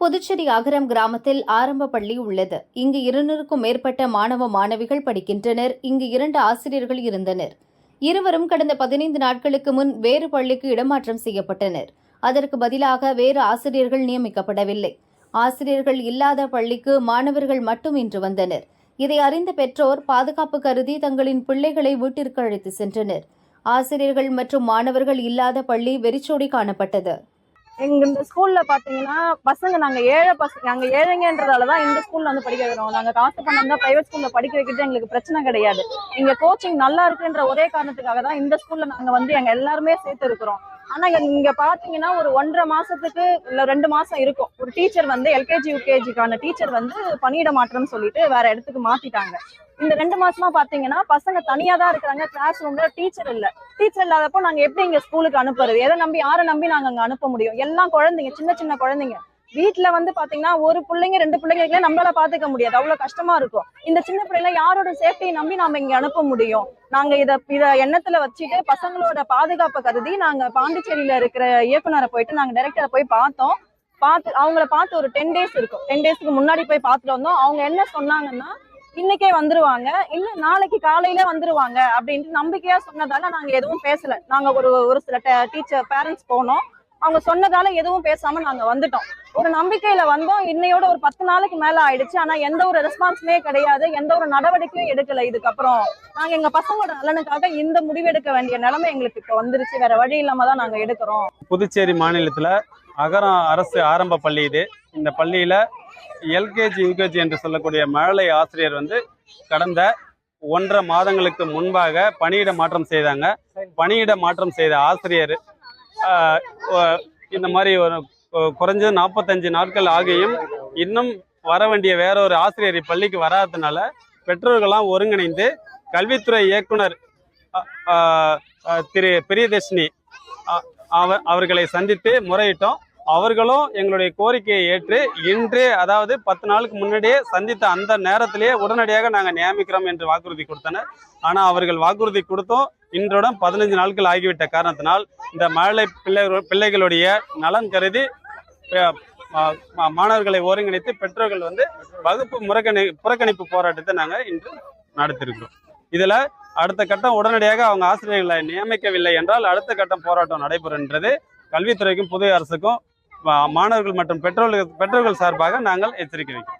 புதுச்சேரி அகரம் கிராமத்தில் ஆரம்ப பள்ளி உள்ளது. இங்கு இருநூறுக்கும் மேற்பட்ட மாணவ மாணவிகள் படிக்கின்றனர். இங்கு இரண்டு ஆசிரியர்கள் இருந்தனர். இருவரும் கடந்த பதினைந்து நாட்களுக்கு முன் வேறு பள்ளிக்கு இடமாற்றம் செய்யப்பட்டனர். அதற்கு பதிலாக வேறு ஆசிரியர்கள் நியமிக்கப்படவில்லை. ஆசிரியர்கள் இல்லாத பள்ளிக்கு மாணவர்கள் மட்டும் இன்று வந்தனர். இதை அறிந்த பெற்றோர் பாதுகாப்பு கருதி தங்களின் பிள்ளைகளை வீட்டிற்கு அழைத்து சென்றனர். ஆசிரியர்கள் மற்றும் மாணவர்கள் இல்லாத பள்ளி வெறிச்சோடி காணப்பட்டது. எங்க இந்த ஸ்கூல்ல பாத்தீங்கன்னா பசங்க நாங்க ஏழை பசங்க நாங்க ஏழைங்கன்றதால தான் இந்த ஸ்கூல்ல வந்து படிக்க வைக்கிறோம். நாங்க காசு பணம் தான் பிரைவேட் ஸ்கூல்ல படிக்க வைக்கிறது எங்களுக்கு பிரச்சனை கிடையாது. இங்க கோச்சிங் நல்லா இருக்குன்ற ஒரே காரணத்துக்காக தான் இந்த ஸ்கூல்ல நாங்க வந்து எங்க எல்லாருமே சேர்த்து இருக்கிறோம். ஆனா இங்க இங்க பாத்தீங்கன்னா ஒரு ஒன்றரை மாசத்துக்கு இல்ல ரெண்டு மாசம் இருக்கும். ஒரு டீச்சர் வந்து எல்கேஜி யூகேஜிக்கான டீச்சர் வந்து பணியிட மாற்றம் சொல்லிட்டு வேற இடத்துக்கு மாத்திட்டாங்க. இந்த ரெண்டு மாசமா பாத்தீங்கன்னா பசங்க தனியா தான் இருக்கிறாங்க கிளாஸ் ரூம்ல டீச்சர் இல்ல. டீச்சர் இல்லாதப்போ நாங்க எப்படி இங்க ஸ்கூலுக்கு அனுப்புறது? எதை நம்பி யாரை நம்பி நாங்க அங்க அனுப்ப முடியும்? எல்லாம் குழந்தைங்க சின்ன சின்ன குழந்தைங்க. வீட்டுல வந்து பாத்தீங்கன்னா ஒரு பிள்ளைங்க ரெண்டு பிள்ளைங்களுக்குலாம் நம்மளால பாத்துக்க முடியாது. அவ்வளவு கஷ்டமா இருக்கும். இந்த சின்ன பிள்ளைங்க யாரோட சேஃப்டியை நம்பி நாம இங்க அனுப்ப முடியும்? நாங்க இத இத எண்ணத்துல வச்சுட்டு பசங்களோட பாதுகாப்பை கருதி நாங்க பாண்டிச்சேரியில இருக்கிற இயக்குனரை போயிட்டு நாங்க டைரக்டரை போய் பார்த்தோம். பார்த்து அவங்கள பார்த்து ஒரு டென் டேஸ் இருக்கும். டென் டேஸ்க்கு முன்னாடி போய் பார்த்துட்டு வந்தோம். அவங்க என்ன சொன்னாங்கன்னா இன்னைக்கே வந்துருவாங்க. இல்ல நாளைக்கு காலையில வந்துருவாங்க அப்படின்ட்டு நம்பிக்கையா சொன்னதால நாங்க எதுவும் பேசல. நாங்க ஒரு ஒரு சில டீச்சர் பேரண்ட்ஸ் போனோம். அவங்க சொன்னதால எதுவும் பேசாம நாங்க வந்துட்டோம். ஒரு நம்பிக்கையில வந்தோம். இன்னையோட ஒரு பத்து நாளைக்கு மேல ஆயிடுச்சு. ஆனா எந்த ஒரு ரெஸ்பான்ஸுமே கிடையாது. எந்த ஒரு நடவடிக்கையும் எடுக்கல இதுக்கப்புறம். நாங்க எங்க பசங்களோட நலனுக்காக இந்த முடிவு எடுக்க வேண்டிய நிலைமை எங்களுக்கு இப்ப வந்துருச்சு. வேற வழி இல்லாம தான் நாங்க எடுக்கிறோம். புதுச்சேரி மாநிலத்தில் அகரம் அரசு ஆரம்ப பள்ளி இது. இந்த பள்ளியில் எல்கேஜி யூகேஜி என்று சொல்லக்கூடிய மழலை ஆசிரியர் வந்து கடந்த ஒன்றரை மாதங்களுக்கு முன்பாக பணியிட மாற்றம் செய்தாங்க. பணியிட மாற்றம் செய்த ஆசிரியர் இந்த மாதிரி ஒரு குறைஞ்சது நாற்பத்தஞ்சு நாட்கள் ஆகியும் இன்னும் வர வேண்டிய வேற ஒரு ஆசிரியர் இப்பள்ளிக்கு வராததுனால பெற்றோர்கள்லாம் ஒருங்கிணைந்து கல்வித்துறை இயக்குனர் திரு பிரியதர்ஷினி அவ- அவர்களை சந்தித்து முறையிட்டோம். அவர்களும் எங்களுடைய கோரிக்கையை ஏற்று இன்று அதாவது பத்து நாளுக்கு முன்னாடியே சந்தித்த அந்த நேரத்திலேயே உடனடியாக நாங்கள் நியமிக்கிறோம் என்று வாக்குறுதி கொடுத்தனர். ஆனால் அவர்கள் வாக்குறுதி கொடுத்தோம். இன்றுடன் பதினஞ்சு நாட்கள் ஆகிவிட்ட காரணத்தினால் இந்த மழலை பிள்ளை பிள்ளைகளுடைய நலன் கருதி மா- மாணவர்களை ஒருங்கிணைத்து பெற்றோர்கள் வந்து வகுப்பு முறக்கணி புறக்கணிப்பு போராட்டத்தை நாங்கள் இன்று நடத்திருக்கிறோம். இதில் அடுத்த கட்டம் உடனடியாக அவங்க ஆசிரியர்களை நியமிக்கவில்லை என்றால் அடுத்த கட்டம் போராட்டம் நடைபெறும் என்றது கல்வித்துறைக்கும் புதிய அரசுக்கும் மாணவர்கள் மற்றும் பெற்றோர்கள் பெற்றோர்கள் சார்பாக நாங்கள் எச்சரிக்கை வைக்கிறோம்